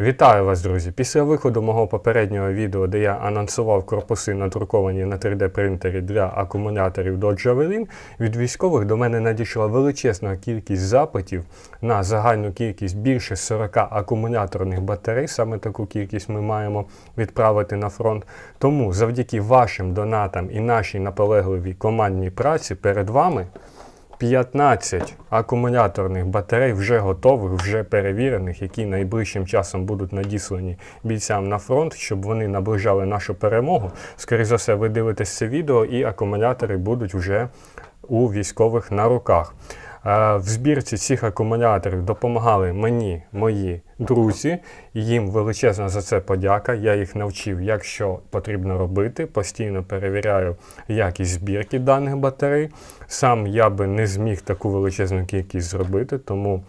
Вітаю вас, друзі! Після виходу мого попереднього відео, де я анонсував корпуси надруковані на 3D принтері для акумуляторів до Javelin, від військових до мене надійшла величезна кількість запитів на загальну кількість більше 40 акумуляторних батарей. Саме таку кількість ми маємо відправити на фронт. Тому завдяки вашим донатам і нашій наполегливій командній праці перед вами 15 акумуляторних батарей вже готових, вже перевірених, які найближчим часом будуть надіслані бійцям на фронт, щоб вони наближали нашу перемогу. Скоріше за все, ви дивитесь це відео, і акумулятори будуть вже у військових на руках. В збірці цих акумуляторів допомагали мені мої друзі. Їм величезна за це подяка. Я їх навчив, як що потрібно робити. Постійно перевіряю якість збірки даних батарей. Сам я би не зміг таку величезну кількість зробити, тому.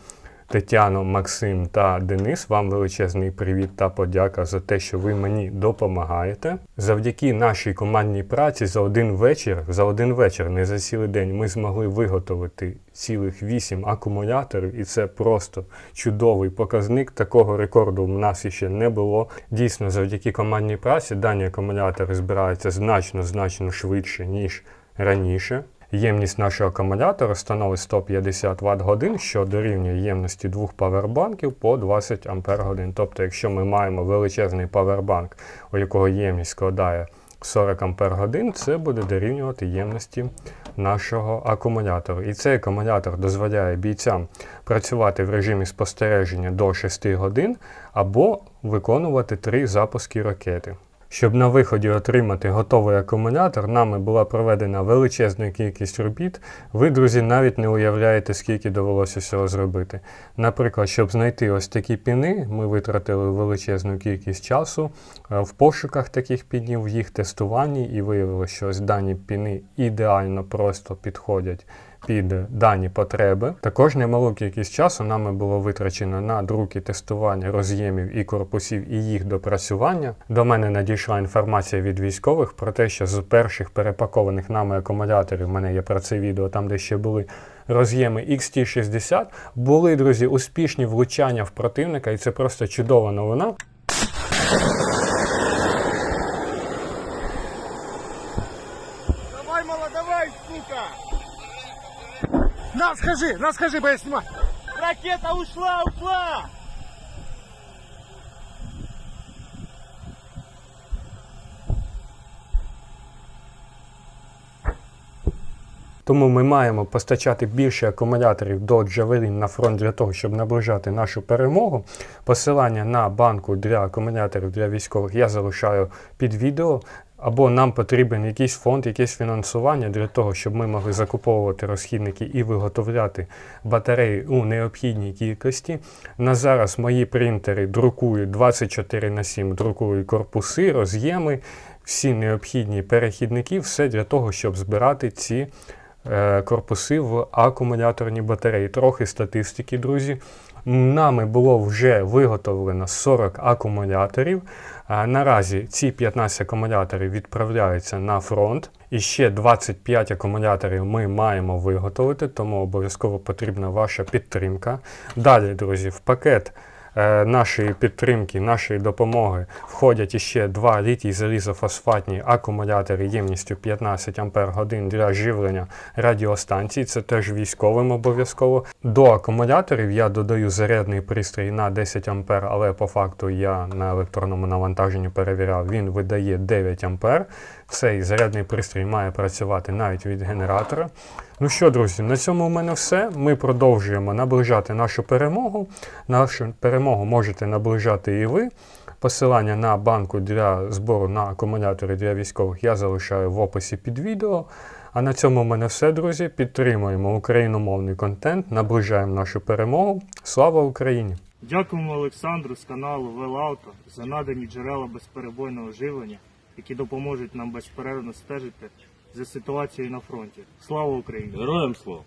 Тетяно, Максим та Денис, вам величезний привіт та подяка за те, що ви мені допомагаєте. Завдяки нашій командній праці за один вечір, за один вечір, не за цілий день, ми змогли виготовити цілих 8 акумуляторів, і це просто чудовий показник. Такого рекорду в нас іще не було. Дійсно, завдяки командній праці дані акумулятори збираються значно значно швидше ніж раніше. Ємність нашого акумулятора становить 150 Вт годин, що дорівнює ємності двох павербанків по 20 Ампер годин. Тобто, якщо ми маємо величезний павербанк, у якого ємність складає 40 Ампер годин, це буде дорівнювати ємності нашого акумулятора. І цей акумулятор дозволяє бійцям працювати в режимі спостереження до 6 годин або виконувати 3 запуски ракети. Щоб на виході отримати готовий акумулятор, нами була проведена величезна кількість робіт. Ви, друзі, навіть не уявляєте, скільки довелося всього зробити. Наприклад, щоб знайти ось такі піни, ми витратили величезну кількість часу е, в пошуках таких пінів, в їх тестуванні, і виявилося, що ось дані піни ідеально просто підходять під дані потреби. Також немалу кількість часу нами було витрачено на друки тестування роз'ємів і корпусів і їх допрацювання. До мене надійшла інформація від військових про те, що з перших перепакованих нами акумуляторів, в мене є про це відео, там де ще були роз'єми XT60, були, друзі, успішні влучання в противника, і це просто чудова новина. Давай, мало, давай, сука! На, скажи, на, скажи, бо я снимаю. Ракета ушла, ушла! Тому ми маємо постачати більше акумуляторів до Javelin на фронт для того, щоб наближати нашу перемогу. Посилання на банку для акумуляторів для військових я залишаю під відео. Або нам потрібен якийсь фонд, якесь фінансування для того, щоб ми могли закуповувати розхідники і виготовляти батареї у необхідній кількості. На зараз мої принтери друкують 24 на 7, друкують корпуси, роз'єми, всі необхідні перехідники, все для того, щоб збирати ці е, корпуси в акумуляторні батареї. Трохи статистики, друзі. Нами було вже виготовлено 40 акумуляторів. Наразі ці 15 акумуляторів відправляються на фронт. І ще 25 акумуляторів ми маємо виготовити, тому обов'язково потрібна ваша підтримка. Далі, друзі, в пакет нашої підтримки, нашої допомоги входять іще два літій залізофосфатні акумулятори ємністю 15 Ампер годин для живлення радіостанцій. Це теж військовим обов'язково. До акумуляторів я додаю зарядний пристрій на 10 Ампер, але по факту я на електронному навантаженні перевіряв, він видає 9 Ампер. Цей зарядний пристрій має працювати навіть від генератора. Ну що, друзі, на цьому у мене все. Ми продовжуємо наближати нашу перемогу. Нашу перемогу можете наближати і ви. Посилання на банку для збору на акумулятори для військових я залишаю в описі під відео. А на цьому у мене все, друзі. Підтримуємо україномовний контент, наближаємо нашу перемогу. Слава Україні! Дякуємо Олександру з каналу Велауто за надані джерела безперебойного живлення, які допоможуть нам безперервно стежити за ситуацією на фронті. Слава Україні! Героям слава!